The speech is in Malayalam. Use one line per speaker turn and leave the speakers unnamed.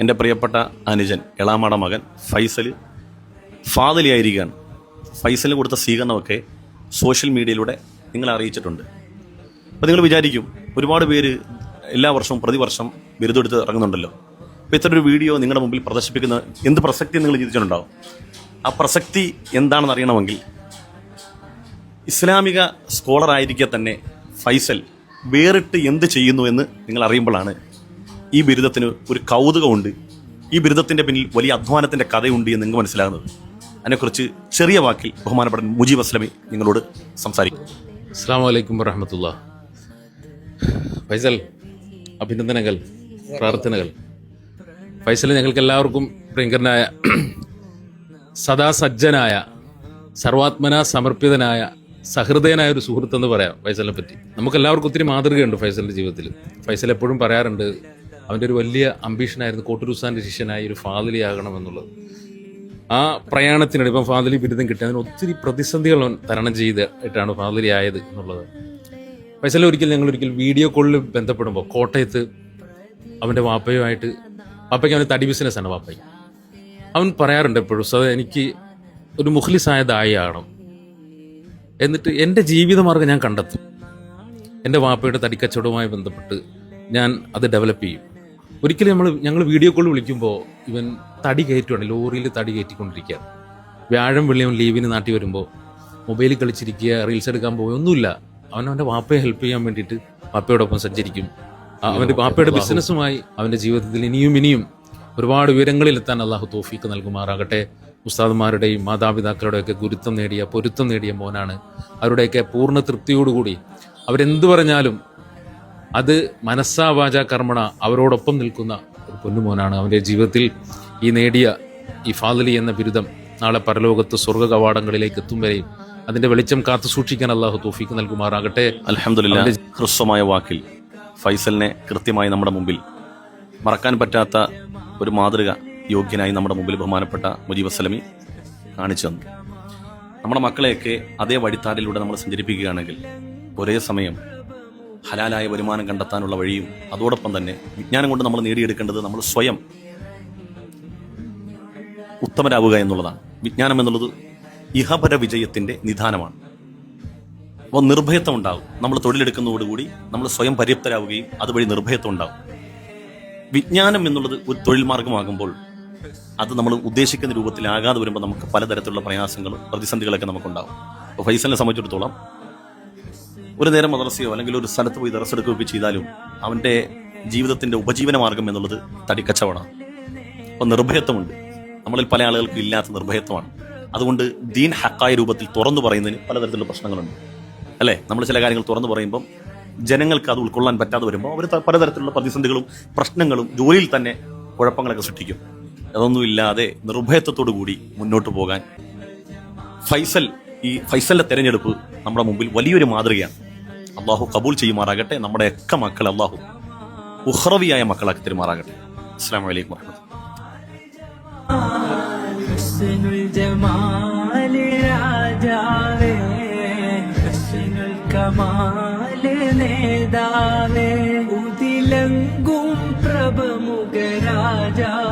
എന്റെ പ്രിയപ്പെട്ട അനുജൻ എളാമട മകൻ ഫൈസൽ ഫാദലിയായിരിക്കുകയാണ് ഫൈസലിന് കൊടുത്ത സ്വീകരണമൊക്കെ സോഷ്യൽ മീഡിയയിലൂടെ നിങ്ങളെ അറിയിച്ചിട്ടുണ്ട്. അപ്പോൾ നിങ്ങൾ വിചാരിക്കും ഒരുപാട് പേര് എല്ലാ വർഷവും പ്രതിവർഷം ബിരുദെടുത്ത് ഇറങ്ങുന്നുണ്ടല്ലോ. അപ്പോൾ ഇത്തരം ഒരു വീഡിയോ നിങ്ങളുടെ മുമ്പിൽ പ്രദർശിപ്പിക്കുന്ന എന്ത് പ്രസക്തി നിങ്ങൾ ചിന്തിച്ചിട്ടുണ്ടാവും ആ പ്രസക്തി എന്താണെന്ന് അറിയണമെങ്കിൽ ഇസ്ലാമിക സ്കോളർ ആയിരിക്കെ തന്നെ ഫൈസൽ വേറിട്ട് എന്ത് ചെയ്യുന്നു എന്ന് നിങ്ങൾ അറിയുമ്പോഴാണ് ഈ ബിരുദത്തിന് ഒരു കൗതുകമുണ്ട്. ഈ ബിരുദത്തിന്റെ പിന്നിൽ വലിയ അധ്വാനത്തിന്റെ കഥയുണ്ട് എന്ന് നിങ്ങൾക്ക് മനസ്സിലാകുന്നത്. അതിനെക്കുറിച്ച് ചെറിയ വാക്കിൽ ബഹുമാനപ്പെടാൻ മുജീബ് അസ്ലമി നിങ്ങളോട് സംസാരിക്കും.
അസ്സാം വലൈക്കും വറഹമത്തുള്ള. ഫൈസൽ അഭിനന്ദനങ്ങൾ പ്രാർത്ഥനകൾ. ഫൈസൽ ഞങ്ങൾക്ക് എല്ലാവർക്കും പ്രിയങ്കരനായ സദാസജ്ജനായ സർവാത്മന സമർപ്പിതനായ സഹൃദയനായ ഒരു സുഹൃത്തെന്ന് പറയാം ഫൈസലിനെ പറ്റി. നമുക്ക് എല്ലാവർക്കും ഒത്തിരി മാതൃകയുണ്ട് ഫൈസലിന്റെ ജീവിതത്തിൽ. ഫൈസൽ എപ്പോഴും പറയാറുണ്ട് അവന്റെ ഒരു വലിയ അംബീഷനായിരുന്നു കോട്ടൂരുസാന്റെ ശിഷ്യനായി ഒരു ഫാദലി എന്നുള്ളത് ആ പ്രയാണത്തിനിടെ ഇപ്പം ഫാദലി ബിരുദം കിട്ടി. അതിന് ഒത്തിരി പ്രതിസന്ധികൾ തരണം ചെയ്തിട്ടാണ് ഫാദലി ആയത് എന്നുള്ളത്. ഫൈസൽ ഒരിക്കൽ ഞങ്ങൾ ഒരിക്കൽ വീഡിയോ കോളിൽ ബന്ധപ്പെടുമ്പോൾ കോട്ടയത്ത് അവന്റെ വാപ്പയുമായിട്ട് വാപ്പയ്ക്ക് അവന്റെ തടി ബിസിനസ്സാണ് വാപ്പയ്ക്ക്. അവൻ പറയാറുണ്ട് എപ്പോഴും സാർ എനിക്ക് ഒരു മുഖ്ലിസായ ദായിയാകണം എന്നിട്ട് എന്റെ ജീവിതമാർഗം ഞാൻ കണ്ടെത്തും. എന്റെ വാപ്പയുടെ തടിക്കച്ചവടവുമായി ബന്ധപ്പെട്ട് ഞാൻ അത് ഡെവലപ്പ് ചെയ്യും. ഒരിക്കലും നമ്മൾ ഞങ്ങൾ വീഡിയോ കോൾ വിളിക്കുമ്പോൾ ഇവൻ തടി കയറ്റുവാണ് ലോറിയിൽ തടി കയറ്റിക്കൊണ്ടിരിക്കുക വ്യാഴം വെള്ളിയും ലീവിന് നാട്ടി വരുമ്പോൾ മൊബൈലിൽ കളിച്ചിരിക്കുക റീൽസ് എടുക്കാൻ പോകുക ഒന്നുമില്ല. അവൻ അവന്റെ വാപ്പയെ ഹെൽപ്പ് ചെയ്യാൻ വേണ്ടിയിട്ട് വാപ്പയോടൊപ്പം സഞ്ചരിക്കും. അവന്റെ വാപ്പയുടെ ബിസിനസ്സുമായി അവന്റെ ജീവിതത്തിൽ ഇനിയും ഇനിയും ഒരുപാട് ഉയരങ്ങളിലെത്താൻ അള്ളാഹു തോഫീക്ക് നൽകുമാറാകട്ടെ. ഉസ്താദ്മാരുടെയും മാതാപിതാക്കളുടെയൊക്കെ ഗുരുത്വം നേടിയ പൊരുത്തം നേടിയ മോനാണ്. അവരുടെയൊക്കെ പൂർണ തൃപ്തിയോടുകൂടി അവരെന്ത് പറഞ്ഞാലും അത് മനസ്സാ വാച കർമ്മണ അവരോടൊപ്പം നിൽക്കുന്ന ഒരു പൊന്നുമോനാണ്. അവന്റെ ജീവിതത്തിൽ ഈ നേടിയ ഈ ഫാദലി എന്ന ബിരുദം നാളെ പരലോകത്ത് സ്വർഗ കവാടങ്ങളിലേക്ക് എത്തും വരെയും അതിന്റെ വെളിച്ചം കാത്തു സൂക്ഷിക്കാൻ അള്ളാഹു തോഫിക്ക് നൽകുമാറാകട്ടെ.
അലഹമില്ല ഹ്രസ്വമായ വാക്കിൽ ഫൈസലിനെ കൃത്യമായി നമ്മുടെ മുമ്പിൽ മറക്കാൻ പറ്റാത്ത ഒരു മാതൃക യോഗ്യനായി നമ്മുടെ മുമ്പിൽ ബഹുമാനപ്പെട്ട മുജീബ് അസ്ലമി കാണിച്ചു തന്നു. നമ്മുടെ മക്കളെയൊക്കെ അതേ വഴിത്താരിലൂടെ നമ്മൾ സഞ്ചരിപ്പിക്കുകയാണെങ്കിൽ ഒരേ സമയം ഹലാലായ വരുമാനം കണ്ടെത്താനുള്ള വഴിയും അതോടൊപ്പം തന്നെ വിജ്ഞാനം കൊണ്ട് നമ്മൾ നേടിയെടുക്കേണ്ടത് നമ്മൾ സ്വയം ഉത്തമരാവുക എന്നുള്ളതാണ്. വിജ്ഞാനം എന്നുള്ളത് ഇഹപര വിജയത്തിന്റെ നിധാനമാണ്. അപ്പോൾ നിർഭയത്വം ഉണ്ടാകും നമ്മൾ തൊഴിലെടുക്കുന്നതോടുകൂടി നമ്മൾ സ്വയം പര്യാപ്തരാവുകയും അതുവഴി നിർഭയത്വം ഉണ്ടാകും വിജ്ഞാനം എന്നുള്ളത് ഒരു തൊഴിൽ മാർഗമാകുമ്പോൾ അത് നമ്മൾ ഉദ്ദേശിക്കുന്ന രൂപത്തിലാകാതെ വരുമ്പോൾ നമുക്ക് പലതരത്തിലുള്ള പ്രയാസങ്ങളും പ്രതിസന്ധികളൊക്കെ നമുക്കുണ്ടാകും അപ്പോൾ ഫൈസലിനെ സംബന്ധിച്ചിടത്തോളം ഒരു നേരം മദ്രസയോ അല്ലെങ്കിൽ ഒരു സ്ഥലത്ത് പോയി ദറസ് എടുക്കുകയൊക്കെ ചെയ്താലും അവന്റെ ജീവിതത്തിന്റെ ഉപജീവന മാർഗം എന്നുള്ളത് തടിക്കച്ചവടമാണ് അപ്പോൾ നിർഭയത്വമുണ്ട്. നമ്മളിൽ പല ആളുകൾക്കും ഇല്ലാത്ത നിർഭയത്വമാണ്. അതുകൊണ്ട് ദീൻ ഹക്കായ രൂപത്തിൽ തുറന്നു പറയുന്നതിന് പലതരത്തിലുള്ള പ്രശ്നങ്ങളുണ്ട്. അല്ലേ? നമ്മൾ ചില കാര്യങ്ങൾ തുറന്നു പറയുമ്പം ജനങ്ങൾക്ക് അത് ഉൾക്കൊള്ളാൻ പറ്റാതെ വരുമ്പോൾ അവർ പലതരത്തിലുള്ള പ്രതിസന്ധികളും പ്രശ്നങ്ങളും ജോലിയിൽ തന്നെ കുഴപ്പങ്ങളൊക്കെ സൃഷ്ടിക്കും. അതൊന്നുമില്ലാതെ നിർഭയത്വത്തോടു കൂടി മുന്നോട്ട് പോകാൻ ഫൈസൽ ഈ ഫൈസലിന്റെ തെരഞ്ഞെടുപ്പ് നമ്മുടെ മുമ്പിൽ വലിയൊരു മാതൃകയാണ്. അള്ളാഹു കബൂൽ ചെയ്യുമാറാകട്ടെ. നമ്മുടെ ഒക്കെ മക്കൾ അള്ളാഹു ഉഹ്റവിയായ മക്കളാക്കി തെരുമാറാകട്ടെ. അസ്സാം വലൈക്കും വാഹമത്തുള്ള
ഹസ്നുൽ നേതാവേ ഉതിലങ്കും പ്രഭമുഖ രാജാവേ